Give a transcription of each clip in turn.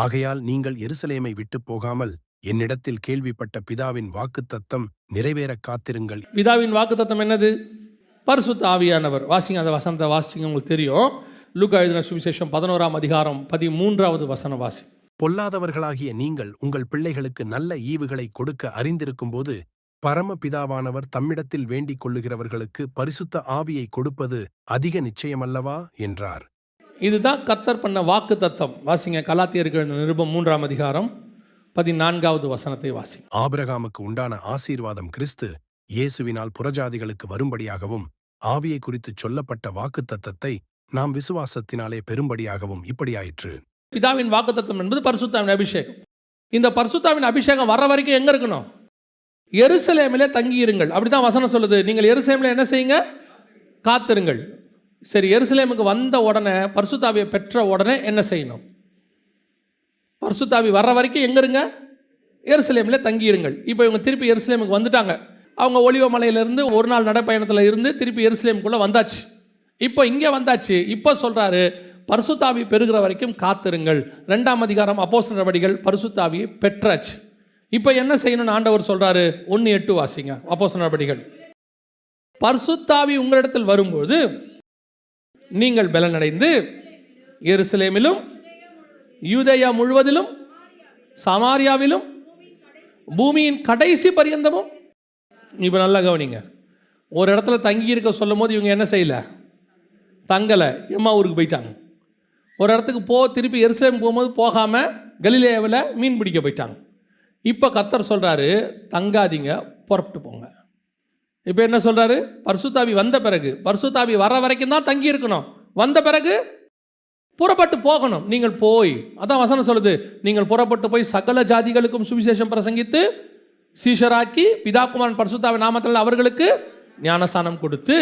ஆகையால் நீங்கள் எருசலேமை விட்டுப் போகாமல் என்னிடத்தில் கேள்விப்பட்ட பிதாவின் வாக்குத்தத்தம் நிறைவேறக் காத்திருங்கள். பிதாவின் வாக்குத்தத்தம் என்னது? பரிசுத்த ஆவியானவர். வாசிங்க அந்த வசனத்தை வாசிங்க உங்களுக்கு தெரியும். லூக்கா எழுதின சுவிசேஷம் பதினோராம் அதிகாரம் பதிமூன்றாவது வசன வாசி. பொல்லாதவர்களாகிய நீங்கள் உங்கள் பிள்ளைகளுக்கு நல்ல ஈவுகளை கொடுக்க அறிந்திருக்கும்போது பரமபிதாவானவர் தம்மிடத்தில் வேண்டிக் கொள்ளுகிறவர்களுக்கு பரிசுத்த ஆவியை கொடுப்பது அதிக நிச்சயமல்லவா? என்றார். இதுதான் கர்த்தர் பண்ண வாக்கு தத்தம். வாசிங்க கலாத்தியர்கள் நிருபம் மூன்றாம் அதிகாரம் பதினான்காவது வசனத்தை வாசிங்க. ஆபிரகாமுக்கு உண்டான ஆசீர்வாதம் கிறிஸ்து இயேசுவினால் புறஜாதிகளுக்கு வரும்படியாகவும் ஆவியை குறித்துச் சொல்லப்பட்ட வாக்குத்தத்தத்தை நாம் விசுவாசத்தினாலே பெறும்படியாகவும் இப்படியாயிற்று. பிதாவின் வாக்குத்தத்தம் என்பது பரிசுத்தாவின் அபிஷேகம். இந்த பரிசுத்தாவின் அபிஷேகம் வர்ற வரைக்கும் எங்க இருக்கணும்? எருசலேமிலே தங்கி இருங்கள் அப்படிதான் வசனம் சொல்லுது. நீங்கள் எருசலேமில் என்ன செய்யுங்க? காத்திருங்கள். சரி எருசலேமுக்கு வந்த உடனே பரிசுத்தாவியை பெற்ற உடனே என்ன செய்யணும்? பர்சுத்தாவி வர்ற வரைக்கும் எங்கே இருங்க? எருசலேமில் தங்கியிருங்கள். இப்போ இவங்க திருப்பி எருசலேமுக்கு வந்துட்டாங்க. அவங்க ஒளிவமலையிலேருந்து ஒரு நாள் நடைப்பயணத்தில் இருந்து திருப்பி எருசலேமுக்குள்ளே வந்தாச்சு. இப்போ இங்கே வந்தாச்சு. இப்போ சொல்கிறாரு பரிசுத்தாவி பெறுகிற வரைக்கும் காத்திருங்கள். ரெண்டாம் அதிகாரம் அப்போஸ் நடவடிகள் பரிசுத்தாவியை பெற்றாச்சு. இப்போ என்ன செய்யணும்னு ஆண்டவர் சொல்கிறாரு ஒன்று எட்டு வாசிங்க அப்போஸ் நடவடிகள் பரிசுத்தாவி உங்களிடத்தில் வரும்போது நீங்கள் பலனடைந்து எருசலேமிலும் யூதயா முழுவதிலும் சமாரியாவிலும் பூமியின் கடைசி பரியந்தமும் இப்போ நல்லா கவனிங்க. ஒரு இடத்துல தங்கி இருக்க சொல்லும் போது இவங்க என்ன செய்யலை? தங்கலை. எம்மா ஊருக்கு போயிட்டாங்க? ஒரு இடத்துக்கு போ திருப்பி எருசலேம் போகும்போது போகாமல் கலிலேயாவில் மீன் பிடிக்க போயிட்டாங்க. இப்போ கத்தர் சொல்கிறாரு தங்காதீங்க புறப்பட்டு போங்க. இப்போ என்ன சொல்கிறாரு பர்சுத்தாவி வந்த பிறகு பர்சுத்தாவி வர வரைக்கும் தான் தங்கி இருக்கணும். வந்த பிறகு புறப்பட்டு போகணும். நீங்கள் போய் அதான் வசனம் சொல்லுது. நீங்கள் புறப்பட்டு போய் சகல ஜாதிகளுக்கும் சுவிசேஷம் பிரசங்கித்து சீஷராக்கி பிதாக்குமாரன் பரிசுத்தாவி நாமத்தில் அவர்களுக்கு ஞானசானம் கொடுத்து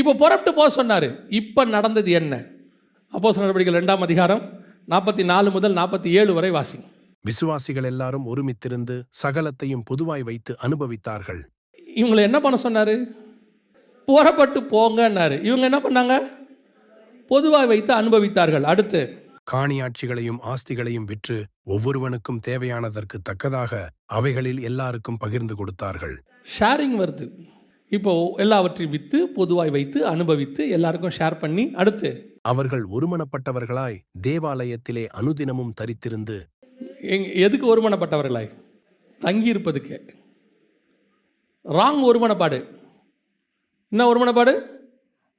இப்போ புறப்பட்டு போக சொன்னார். இப்போ நடந்தது என்ன? அப்போ நடவடிக்கைகள் ரெண்டாம் அதிகாரம் நாற்பத்தி நாலு முதல் நாற்பத்தி ஏழு வரை வாசிங்க. விசுவாசிகள் எல்லாரும் ஒருமித்திருந்து சகலத்தையும் பொதுவாய் வைத்து அனுபவித்தார்கள். இவங்களை என்ன பண்ண சொன்னார்? புறப்பட்டு போங்கன்னாரு. இவங்க என்ன பண்ணாங்க? பொதுவாக வைத்து அனுபவித்தார்கள். அடுத்து காணியாட்சிகளையும் ஆஸ்திகளையும் விற்று ஒவ்வொருவனுக்கும் தேவையானதற்கு தக்கதாக அவைகளில் எல்லாருக்கும் பகிர்ந்து கொடுத்தார்கள். ஷேரிங் வருது. இப்போ எல்லாவற்றையும் விற்று பொதுவாய் வைத்து அனுபவித்து எல்லாருக்கும் ஷேர் பண்ணி அடுத்து அவர்கள் ஒருமனப்பட்டவர்களாய் தேவாலயத்திலே அனுதினமும் தரித்திருந்து எதுக்கு ஒருமனப்பட்டவர்களாய்? தங்கி இருப்பதுக்கு ராங் ஒருமனப்பாடு. என்ன ஒருமனப்பாடு?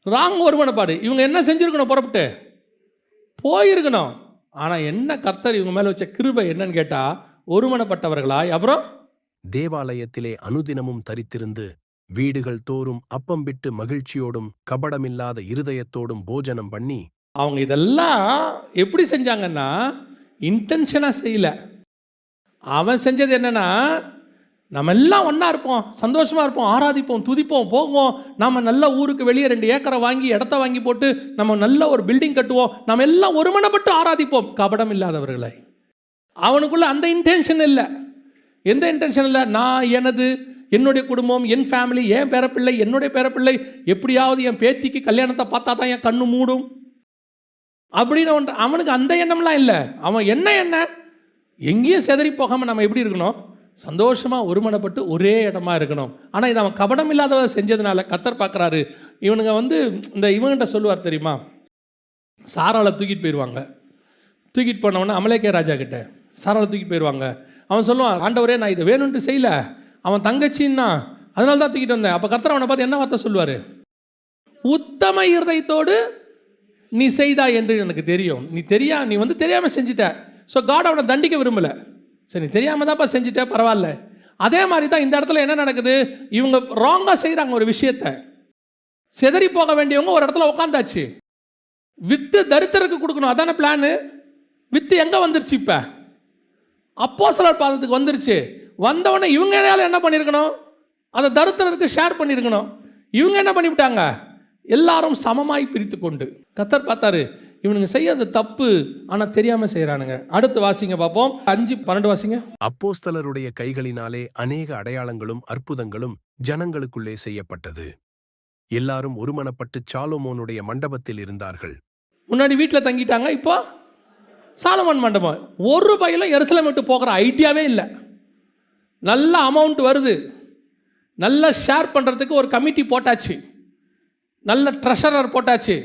ராங் ஒருமனப்பாடு. இவங்க என்ன செஞ்சுருக்கணும் புறப்பட்டு? போயிருக்கணும். ஆனால் என்ன கர்த்தர் இவங்க மேலே வச்ச கிருபை என்னன்னு கேட்டால் ஒருமனப்பட்டவர்களாய் அப்புறம்? தேவாலயத்திலே அனுதினமும் தரித்திருந்து வீடுகள் தோறும் அப்பம் விட்டு மகிழ்ச்சியோடும் கபடமில்லாத இருதயத்தோடும் போஜனம் பண்ணி அவங்க இதெல்லாம் எப்படி செஞ்சாங்கன்னா இன்டென்ஷனாக செய்யல. அவன் செஞ்சது என்னன்னா நம்ம எல்லாம் ஒன்றா இருப்போம். சந்தோஷமாக இருப்போம். ஆராதிப்போம் துதிப்போம் போவோம். நம்ம நல்ல ஊருக்கு வெளியே ரெண்டு ஏக்கரை வாங்கி இடத்த வாங்கி போட்டு நம்ம நல்ல ஒரு பில்டிங் கட்டுவோம். நம்ம எல்லாம் ஒருமனப்பட்டு ஆராதிப்போம். கபடம் இல்லாதவர்களை. அவனுக்குள்ள அந்த இன்டென்ஷன் இல்லை. எந்த இன்டென்ஷன் இல்லை? நான் எனது என்னுடைய குடும்பம் என் ஃபேமிலி என் பேரப்பிள்ளை என்னுடைய பேரப்பிள்ளை எப்படியாவது என் பேத்திக்கு கல்யாணத்தை பார்த்தா தான் என் கண்ணு மூடும். அப்படின்னு ஒன்று அவனுக்கு அந்த எண்ணம்லாம் இல்லை. அவன் என்ன என்ன எங்கேயும் செதறி போகாமல் நம்ம எப்படி இருக்கணும்? சந்தோஷமாக ஒருமனப்பட்டு ஒரே இடமா இருக்கணும். ஆனால் இது அவன் கபடம் இல்லாதவ செஞ்சதுனால கத்தர் பார்க்குறாரு. இவனுங்க வந்து இந்த இவங்கிட்ட சொல்லுவார் தெரியுமா? சாராளை தூக்கிட்டு போயிடுவாங்க தூக்கிட்டு போனவொடனே அமலேக்கே ராஜா கிட்ட சாராளை தூக்கிட்டு போயிடுவாங்க அவன் சொல்லுவான் ஆண்டவரே நான் இதை வேணும்ட்டு செய்யல. அவன் தங்கச்சின்னா அதனால தான் தூக்கிட்டு வந்தேன். அப்போ கர்த்தர் அவனை பார்த்து என்ன வார்த்தை சொல்லுவார்? உத்தம இருதயத்தோடு நீ செய்தா என்று எனக்கு தெரியும். நீ தெரியா நீ வந்து தெரியாமல் செஞ்சிட்ட. ஸோ காட் அவனை தண்டிக்க விரும்பலை. சரி நீ தெரியாமல் தான்ப்பா செஞ்சிட்ட பரவாயில்ல. அதே மாதிரி தான் இந்த இடத்துல என்ன நடக்குது? இவங்க ராங்காக செய்கிறாங்க ஒரு விஷயத்த. சிதறி போக வேண்டியவங்க ஒரு இடத்துல உட்காந்தாச்சு வித்து தரித்திரருக்கு கொடுக்கணும் அதான பிளானு வித்து எங்கே வந்துருச்சு இப்போ? அப்போ சிலர் பாதத்துக்கு வந்துருச்சு. வந்தவொடனே இவங்க என்ன பண்ணியிருக்கணும் அதை தருத்திரருக்கு ஷேர் பண்ணியிருக்கணும் இவங்க என்ன பண்ணிவிட்டாங்க? எல்லாரும் சமமாய் பிரித்து கொண்டு கத்தர் பார்த்தாரு இவனுங்க செய்யறது தப்பு ஆனால் தெரியாமல் செய்கிறானுங்க அடுத்து வாசிங்க பார்ப்போம். அஞ்சு பன்னெண்டு வாசிங்க. அப்போஸ்தலருடைய கைகளினாலே அநேக அடையாளங்களும் அற்புதங்களும் ஜனங்களுக்குள்ளே செய்யப்பட்டது. எல்லாரும் ஒருமனப்பட்டு சாலோமோனுடைய மண்டபத்தில் இருந்தார்கள். முன்னாடி வீட்டில் தங்கிட்டாங்க இப்போ சாலமன் மண்டபம். ஒரு பையிலும் எருசலேம் விட்டு போகிற ஐடியாவே இல்லை. நல்ல அமௌண்ட் வருது. நல்லா ஷேர் பண்ணுறதுக்கு ஒரு கமிட்டி போட்டாச்சு. நல்ல ட்ரெஷரர் போட்டாச்சு.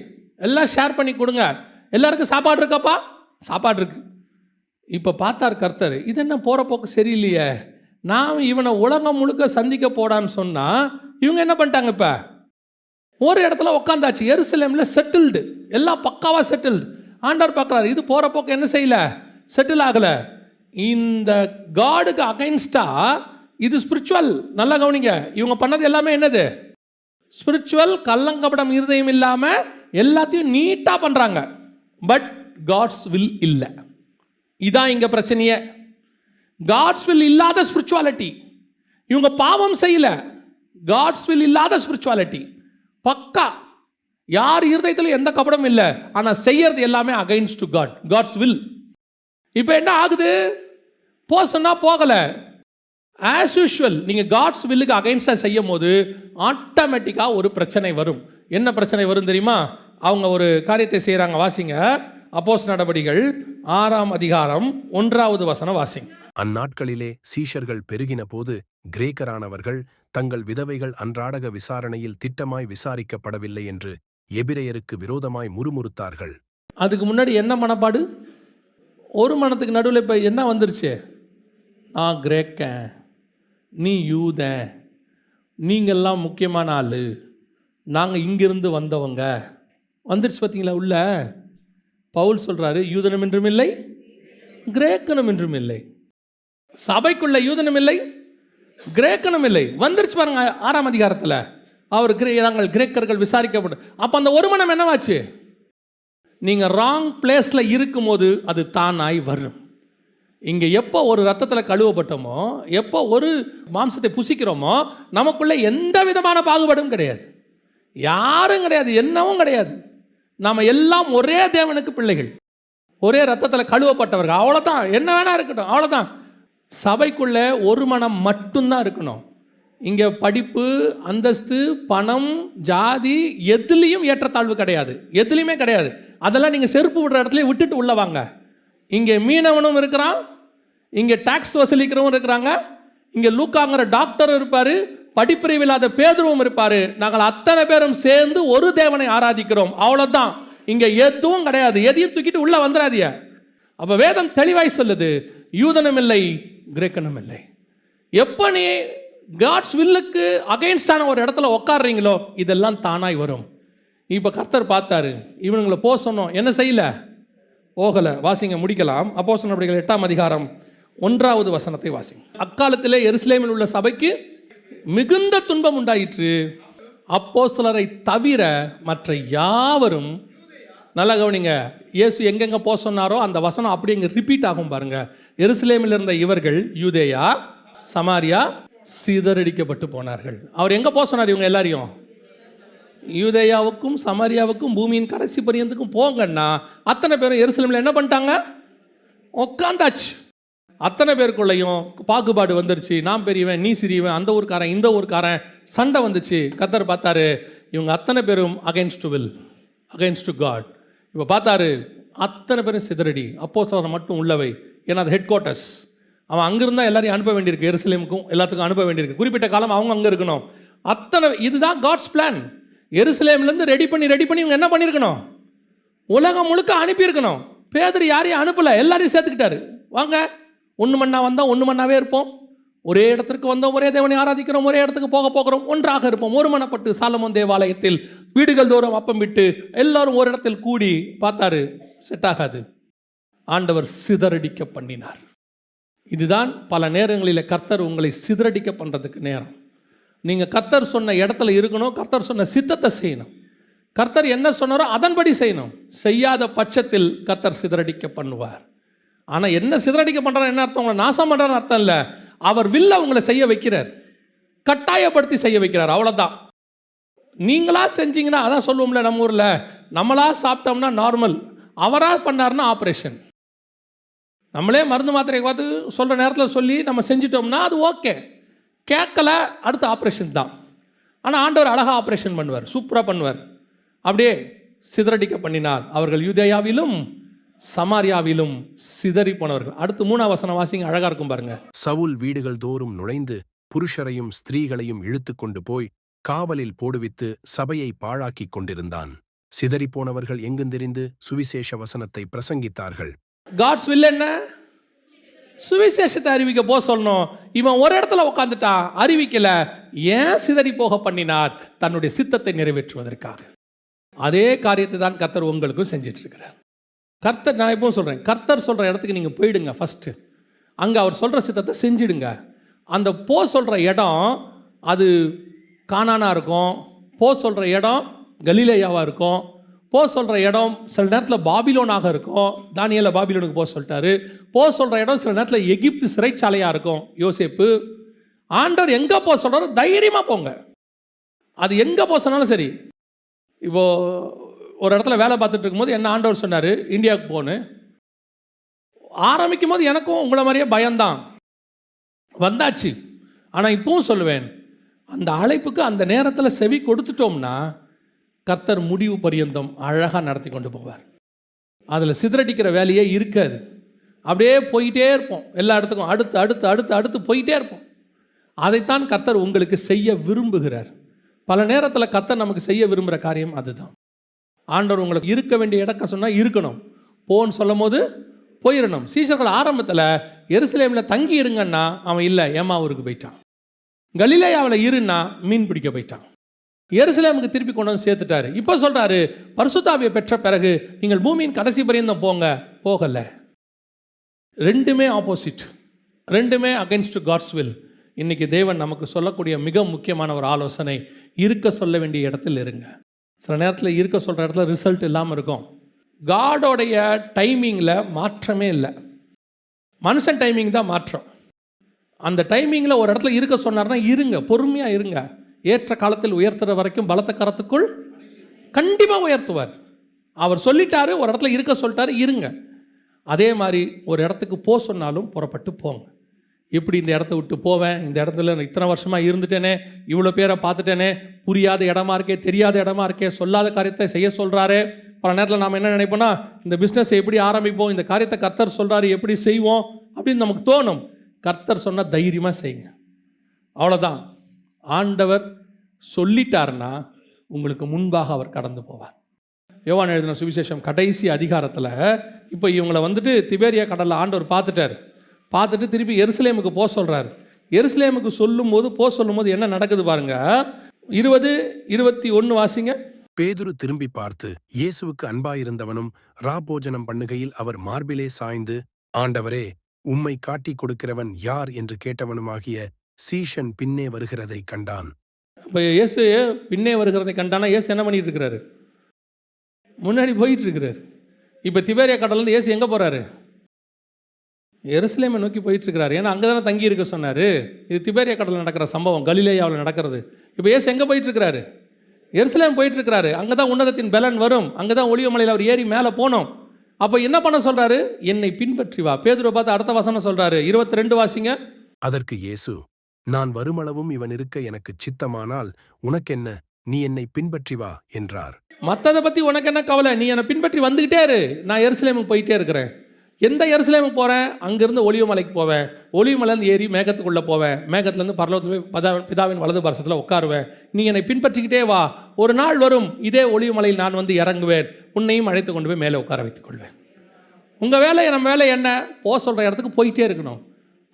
எல்லாம் ஷேர் பண்ணி கொடுங்க. எல்லாருக்கும் சாப்பாடு இருக்காப்பா? சாப்பாடு இருக்கு. இப்போ பார்த்தார் கர்த்தர் இது என்ன போகிற போக்கு சரியில்லையே? நான் இவனை உலகம் முழுக்க சந்திக்க போடான்னு சொன்னால் இவங்க என்ன பண்ணிட்டாங்க இப்போ? ஒரு இடத்துல உட்காந்தாச்சு எருசலேமில் செட்டில்டு எல்லாம் பக்காவாக செட்டில்டு ஆண்டவர் பார்க்குறாரு இது போகிற போக்கு என்ன செய்யல? செட்டில் ஆகலை. இந்த காடுக்கு அகைன்ஸ்டா இது ஸ்பிரிச்சுவல் நல்லா கவனிங்க இவங்க பண்ணது எல்லாமே என்னது? ஸ்பிரிச்சுவல் கள்ளங்கபடம் இருதயம் இல்லாமல் எல்லாத்தையும் நீட்டாக பண்ணுறாங்க பட் காட்ஸ் வில் இல்லை இதான் இங்கே பிரச்சனையே காட்ஸ் வில் இல்லாத ஸ்பிரிச்சுவாலிட்டி இவங்க பாவம் செய்யல காட்ஸ் வில் இல்லாத ஸ்பிரிச்சுவாலிட்டி பக்கா யார் இருதயத்தில் எந்த கபடம் இல்லை ஆனால் செய்யறது எல்லாமே against to god god's will இப்போ என்ன ஆகுது போசன்னா சொன்னால் போகலை ஆஸ் யூஷுவல் நீங்கள் காட்ஸ் வில்லுக்கு அகைன்ஸ்டாக செய்யும் போது ஆட்டோமேட்டிக்காக ஒரு பிரச்சனை வரும் என்ன பிரச்சனை வரும் தெரியுமா அவங்க ஒரு காரியத்தை செய்கிறாங்க வாசிங்க. அப்போஸ் நடவடிகள் ஆறாம் அதிகாரம் ஒன்றாவது வசனம் வாசிங்க. அந்நாட்களிலே சீஷர்கள் பெருகின போது கிரேக்கரானவர்கள் தங்கள் விதவைகள் அன்றாடக விசாரணையில் திட்டமாய் விசாரிக்கப்படவில்லை என்று எபிரெயருக்கு விரோதமாய் முறுமுறுத்தார்கள். அதுக்கு முன்னாடி என்ன மனப்பாடு? ஒரு மனத்துக்கு நடுவில் இப்போ என்ன வந்துருச்சு? நான் கிரேக்கன் நீ யூதன் நீங்கள்லாம் முக்கியமான ஆள் நாங்கள் இங்கிருந்து வந்தவங்க. வந்துருச்சு பார்த்தீங்களா உள்ள? பவுல் சொல்கிறாரு யூதனம் என்றும் இல்லை கிரேக்கனும் என்றும் இல்லை. சபைக்குள்ள யூதனம் இல்லை கிரேக்கனும் இல்லை. வந்துருச்சு பாருங்க ஆறாம் அதிகாரத்தில். அவர் கிரே நாங்கள் கிரேக்கர்கள் விசாரிக்கப்படும். அப்போ அந்த ஒரு மனம் என்னவாச்சு? நீங்கள் ராங் பிளேஸில் இருக்கும்போது அது தானாய் வரும். இங்கே எப்போ ஒரு ரத்தத்தில் கழுவப்பட்டோமோ எப்போ ஒரு மாம்சத்தை புசிக்கிறோமோ நமக்குள்ளே எந்த விதமான பாகுபாடும் கிடையாது. யாரும் கிடையாது என்னவும் கிடையாது. நாம் எல்லாம் ஒரே தேவனுக்கு பிள்ளைகள். ஒரே ரத்தத்தில் கழுவப்பட்டவர்கள். அவ்வளோதான் என்ன வேணா இருக்கட்டும். அவ்வளோதான் சபைக்குள்ளே ஒரு மனம் மட்டும்தான் இருக்கணும். இங்கே படிப்பு அந்தஸ்து பணம் ஜாதி எதுலேயும் ஏற்றத்தாழ்வு கிடையாது. எதுலேயுமே கிடையாது. அதெல்லாம் நீங்கள் செருப்பு விடுற இடத்துல விட்டுட்டு உள்ளே வாங்க. இங்கே மீனவனும் இருக்கிறான். இங்கே டேக்ஸ் வசூலிக்கிறவங்க இருக்கிறாங்க. இங்கே லூக்காங்கிற டாக்டரும் இருப்பார். படிப்பறிவு இல்லாத பேதுருவும் இருப்பார். நாங்கள் அத்தனை பேரும் சேர்ந்து ஒரு தேவனை ஆராதிக்கிறோம். அவ்வளோதான் இங்கே எதுவும் கிடையாது. எதையும் தூக்கிட்டு உள்ளே வந்துடாதிய அப்போ வேதம் தெளிவாய் சொல்லுது. யூதனும் இல்லை கிரேக்கனும் இல்லை எப்போ நீ காட்ஸ் வில்லுக்கு அகைன்ஸ்டான ஒரு இடத்துல உட்காடுறீங்களோ இதெல்லாம் தானாய் வரும். இப்போ கர்த்தர் பார்த்தாரு. இவனுங்களை போக சொன்னோம். என்ன செய்யல? போகலை. வாசிங்க முடிக்கலாம். அப்போ சொன்ன எட்டாம் அதிகாரம் ஒன்றாவது வசனத்தை வாசிங்க. அக்காலத்திலே எருசலேமில் உள்ள சபைக்கு மிகுந்த துன்பம் உண்டாயிற்று. அப்போ சிலரை தவிர மற்ற யாவரும் நல்லா கவனிங்க இயேசு எங்கெங்கே போக சொன்னாரோ அந்த வசனம் அப்படி இங்கே ரிப்பீட் ஆகும் பாருங்க. எருசலேமில் இருந்த இவர்கள் யூதேயா சமாரியா சிதறடிக்கப்பட்டு போனார்கள். அவர் எங்கே போக சொன்னார் இவங்க எல்லாரையும்? யூதேயாவுக்கும் சமாரியாவுக்கும் பூமியின் கடைசி பரியந்துக்கும் போங்கன்னா அத்தனை பேரும் எருசலேமில் என்ன பண்ணிட்டாங்க? உட்காந்தாச்சு அத்தனை பேருக்குள்ளேயும் பாகுபாடு வந்துருச்சு. நான் பெரியவன் நீ சிறியவன் அந்த ஊருக்காரன் இந்த ஊருக்காரன் சண்டை வந்துச்சு. கத்தர் பார்த்தாரு இவங்க அத்தனை பேரும் against to will against to God இப்போ பார்த்தாரு அத்தனை பேரும் சிதறடி. அப்போ சார் மட்டும் உள்ளவை. ஏன்னா அது ஹெட் குவார்ட்டர்ஸ் அவன் அங்கிருந்தா எல்லாரையும் அனுப்ப வேண்டியிருக்கு. எருசலேமுக்கும் எல்லாத்துக்கும் அனுப்ப வேண்டியிருக்கு. குறிப்பிட்ட காலம் அவங்க அங்கே இருக்கணும். அத்தனை இதுதான் காட்ஸ் பிளான் எருசலேம்லேருந்து ரெடி பண்ணி ரெடி பண்ணி இவங்க என்ன பண்ணியிருக்கணும்? உலகம் முழுக்க அனுப்பியிருக்கணும். பேதர் யாரையும் அனுப்பலை. எல்லாரையும் சேர்த்துக்கிட்டாரு. வாங்க. ஒன்று மண்ணா வந்தால் ஒன்று மண்ணாவே இருப்போம். ஒரே இடத்திற்கு வந்தோம் ஒரே தேவனை ஆராதிக்கிறோம் ஒரே இடத்துக்கு போக போகிறோம். ஒன்றாக இருப்போம். ஒரு மனப்பட்டு சாலமோன் தேவாலயத்தில் வீடுகள் தோறும் அப்பம் விட்டு எல்லாரும் ஒரு இடத்தில் கூடி பார்த்தாரு செட் ஆகாது. ஆண்டவர் சிதறடிக்க பண்ணினார். இதுதான் பல நேரங்களில் கர்த்தர் உங்களை சிதறடிக்க பண்ணுறதுக்கு நேரம். நீங்கள் கர்த்தர் சொன்ன இடத்துல இருக்கணும் கர்த்தர் சொன்ன சித்தத்தை செய்யணும். கர்த்தர் என்ன சொன்னாரோ அதன்படி செய்யணும். செய்யாத பட்சத்தில் கர்த்தர் சிதறடிக்க பண்ணுவார். ஆனால் என்ன சிதறடிக்க பண்ணுறாரு என்ன அர்த்தம்? உங்களை நாசம் பண்ணுறான்னு அர்த்தம் இல்லை அவர் வில்ல உங்களை செய்ய வைக்கிறார். கட்டாயப்படுத்தி செய்ய வைக்கிறார் அவ்வளோதான் நீங்களா செஞ்சீங்கன்னா அதான் சொல்லுவோம்ல நம்ம ஊரில் நம்மளா சாப்பிட்டோம்னா நார்மல் அவராக பண்ணாருன்னா ஆப்ரேஷன் நம்மளே மருந்து மாத்திரை பார்த்து சொல்கிற நேரத்தில் சொல்லி நம்ம செஞ்சிட்டோம்னா அது ஓகே கேட்கல அடுத்த ஆப்ரேஷன் தான். ஆனால் ஆண்டவர் அழகாக ஆப்ரேஷன் பண்ணுவார் சூப்பராக பண்ணுவார். அப்படியே சிதறடிக்க பண்ணினார். அவர்கள் யூதேயாவிலும் சமாரியாவிலும் சிதறி போனவர்கள். அடுத்து மூணாம் வசனம் வாசிங்க அழகா இருக்கும் பாருங்க. சவுல் வீடுகள் தோறும் நுழைந்து புருஷரையும் ஸ்திரீகளையும் இழுத்துக்கொண்டு போய் காவலில் போடுவித்து சபையை பாழாக்கிக் கொண்டிருந்தான். சிதறிப்போனவர்கள் எங்குந்தெரிந்து சுவிசேஷ வசனத்தை பிரசங்கித்தார்கள். காட்ஸ் will என்ன? சுவிசேஷத்தை அறிவிக்க போக சொல்லணும். இவன் ஒரு இடத்துல உட்காந்துட்டான் அறிவிக்கல. ஏன் சிதறி போக பண்ணினார்? தன்னுடைய சித்தத்தை நிறைவேற்றுவதற்காக. அதே காரியத்தை தான் கர்த்தர் உங்களுக்கும் செஞ்சிட்டு இருக்கிறார் கர்த்தர் நான் எப்பவும் சொல்கிறேன் கர்த்தர் சொல்கிற இடத்துக்கு நீங்கள் போயிடுங்க ஃபஸ்ட்டு அங்கே அவர் சொல்கிற சித்தத்தை செஞ்சிடுங்க. அந்த போ சொல்கிற இடம் அது காணானாக இருக்கும். போ சொல்கிற இடம் கலீலையாவாக இருக்கும். போ சொல்கிற இடம் சில நேரத்தில் பாபிலோனாக இருக்கும். தானியேல பாபிலோனுக்கு போக சொல்லிட்டாரு. போ சொல்கிற இடம் சில நேரத்தில் எகிப்து சிறைச்சாலையாக இருக்கும் யோசேப்பு. ஆண்டவர் எங்கே போக சொல்கிறாரோ தைரியமாக போங்க. அது எங்கே போக சொன்னாலும் சரி. இப்போது ஒரு இடத்துல வேலை பார்த்துட்டு இருக்கும்போது என்ன ஆண்டவர் சொன்னார்? இந்தியாவுக்கு போன்னு. ஆரம்பிக்கும் போது எனக்கும் உங்களை மாதிரியே பயம்தான். வந்தாச்சு. ஆனால் இப்பவும் சொல்லுவேன் அந்த அழைப்புக்கு அந்த நேரத்தில் செவி கொடுத்துட்டோம்னா கர்த்தர் முடிவு பரியந்தம் அழகாக நடத்தி கொண்டு போவார். அதில் சிதறடிக்கிற வேலையே இருக்காது. அப்படியே போயிட்டே இருப்போம். எல்லா இடத்துக்கும் அடுத்து அடுத்து அடுத்து அடுத்து போயிட்டே இருப்போம். அதைத்தான் கர்த்தர் உங்களுக்கு செய்ய விரும்புகிறார். பல நேரத்தில் கர்த்தர் நமக்கு செய்ய விரும்புகிற காரியம் அதுதான். ஆண்டவர் உங்களுக்கு இருக்க வேண்டிய இடக்க சொன்னால் இருக்கணும். போன்னு சொல்லும் போது போயிடணும் சீசர்கள் ஆரம்பத்தில் எருசலேமில் தங்கி இருங்கன்னா அவன் இல்லை ஏமா ஊருக்கு போயிட்டான். கலிலேயாவில் இருன்னா மீன் பிடிக்க போயிட்டான். எருசலேமுக்கு திருப்பி கொண்டு வந்து சேர்த்துட்டாரு. இப்போ சொல்கிறாரு பரிசுத்தாவியை பெற்ற பிறகு நீங்கள் பூமியின் கடைசி பரியந்தம் போங்க போகலை. ரெண்டுமே ஆப்போசிட் ரெண்டுமே அகென்ஸ்ட் காட்ஸ் வில் இன்றைக்கி தேவன் நமக்கு சொல்லக்கூடிய மிக முக்கியமான ஒரு ஆலோசனை இருக்க சொல்ல வேண்டிய இடத்தில் இருங்க. சில நேரத்தில் இருக்க சொல்கிற இடத்துல ரிசல்ட் இல்லாமல் இருக்கும். காடோடைய டைமிங்கில் மாற்றமே இல்லை. மனுஷன் டைமிங் தான் மாற்றம். அந்த டைமிங்கில் ஒரு இடத்துல இருக்க சொன்னார்னா இருங்க பொறுமையாக இருங்க. ஏற்ற காலத்தில் உயர்த்துற வரைக்கும் பலத்த கரத்துக்குள் கண்டிப்பாக உயர்த்துவார். அவர் சொல்லிட்டாரு ஒரு இடத்துல இருக்க சொல்லிட்டாரு இருங்க. அதே மாதிரி ஒரு இடத்துக்கு போக சொன்னாலும் புறப்பட்டு போங்க. எப்படி இந்த இடத்த விட்டு போவேன்? இந்த இடத்துல நான் இத்தனை வருஷமாக இருந்துட்டேனே இவ்வளோ பேரை பார்த்துட்டேனே புரியாத இடமா இருக்கே தெரியாத இடமா இருக்கே சொல்லாத காரியத்தை செய்ய சொல்கிறாரு பல நேரத்தில் நாம் என்ன நினைப்போம்னா இந்த பிஸ்னஸை எப்படி ஆரம்பிப்போம் இந்த காரியத்தை கர்த்தர் சொல்கிறாரு எப்படி செய்வோம் அப்படின்னு நமக்கு தோணும். கர்த்தர் சொன்னால் தைரியமாக செய்யுங்க. அவ்வளோதான் ஆண்டவர் சொல்லிட்டாருன்னா உங்களுக்கு முன்பாக அவர் கடந்து போவார். யோவான் எழுதின சுவிசேஷம் கடைசி அதிகாரத்தில் இப்போ இவங்களை வந்துட்டு திபேரியா கடலில் ஆண்டவர் பார்த்துட்டார். பார்த்துட்டு திருப்பி எருசலேமுக்கு போக சொல்கிறாரு எருசலேமுக்கு சொல்லும்போது போக சொல்லும்போது என்ன நடக்குது பாருங்க. இருபது இருபத்தி ஒன்று வாசிங்க. பேதுரு திரும்பி பார்த்து இயேசுவுக்கு அன்பாயிருந்தவனும் ராபோஜனம் பண்ணுகையில் அவர் மார்பிலே சாய்ந்து ஆண்டவரே உம்மை காட்டிக் கொடுக்கிறவன் யார் என்று கேட்டவனுமாகிய சீஷன் பின்னே வருகிறதை கண்டான். இப்போ இயேசு பின்னே வருகிறதை கண்டானா இயேசு என்ன பண்ணிட்டு இருக்கிறாரு? முன்னாடி போயிட்டு இருக்கிறாரு. இப்போ திபேரியா கடல்லேருந்து இயேசு எங்கே போகிறாரு எருசலேமை நோக்கி போயிட்டு இருக்கிறாரு ஏன்னா அங்கே தானே தங்கி இருக்க சொன்னார். இது திபேரியா கடலில் நடக்கிற சம்பவம் கலிலேயாவில் நடக்கிறது. இப்போ இயேசு எங்கே போயிட்டு இருக்கிறாரு எருசலேம் போயிட்டு இருக்கிறாரு அங்கே தான் உன்னதத்தின் பலன் வரும். அங்கே தான் ஒளிவமலையில் அவர் ஏறி மேலே போனோம். அப்போ என்ன பண்ண சொல்கிறாரு என்னை பின்பற்றி வா. பேதுருவை பார்த்து அடுத்த வசனம் சொல்கிறாரு இருபத்தி ரெண்டு வாசிங்க. அதற்கு இயேசு நான் வருமளவும் இவன் இருக்க எனக்கு சித்தமானால் உனக்கென்ன? நீ என்னை பின்பற்றி வா என்றார். மற்றதை பற்றி உனக்கு என்ன கவலை? நீ என்னை பின்பற்றி வந்துக்கிட்டே இரு. நான் எருசலேமுக்கு போயிட்டே இருக்கிறேன். எந்த எருசலேமுக்கு போகிறேன் அங்கேருந்து ஒளிவுமலைக்கு போவேன். ஒளிவுமலைந்து ஏறி மேகத்துக்குள்ளே போவேன். மேகத்துலேருந்து பரலோகத்தில் போய் பிதாவின் வலது பரசத்தில் உட்காருவேன். நீ என்னை பின்பற்றிக்கிட்டே வா. ஒரு நாள் வரும். இதே ஒளிவுமலையில் நான் வந்து இறங்குவேன். உன்னையும் அழைத்து கொண்டு போய் மேலே உட்கார வைத்துக் கொள்வேன். உங்கள் வேலை நம்ம வேலை என்ன? போக சொல்கிற இடத்துக்கு போயிட்டே இருக்கணும்.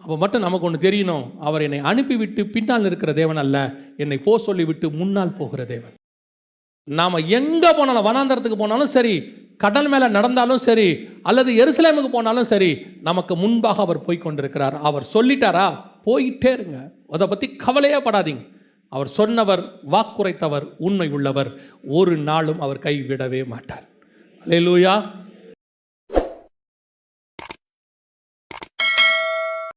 அப்போ மட்டும் நமக்கு ஒன்று தெரியணும். அவர் என்னை அனுப்பிவிட்டு பின்னால் இருக்கிற தேவன் அல்ல. என்னை போ சொல்லிவிட்டு முன்னால் போகிற தேவன். நாம் எங்கே போனாலும் வனாந்தரத்துக்கு போனாலும் சரி கடல் மேலே நடந்தாலும் சரி அல்லது எருசலேமுக்கு போனாலும் சரி நமக்கு முன்பாக அவர் போய் கொண்டிருக்கிறார் அவர் சொல்லிட்டாரா? போயிட்டே இருங்க. அதை பற்றி கவலையே படாதீங்க. அவர் சொன்னவர் வாக்குரைத்தவர் உண்மை உள்ளவர். ஒரு நாளும் அவர் கைவிடவே மாட்டார். அல்லேலூயா.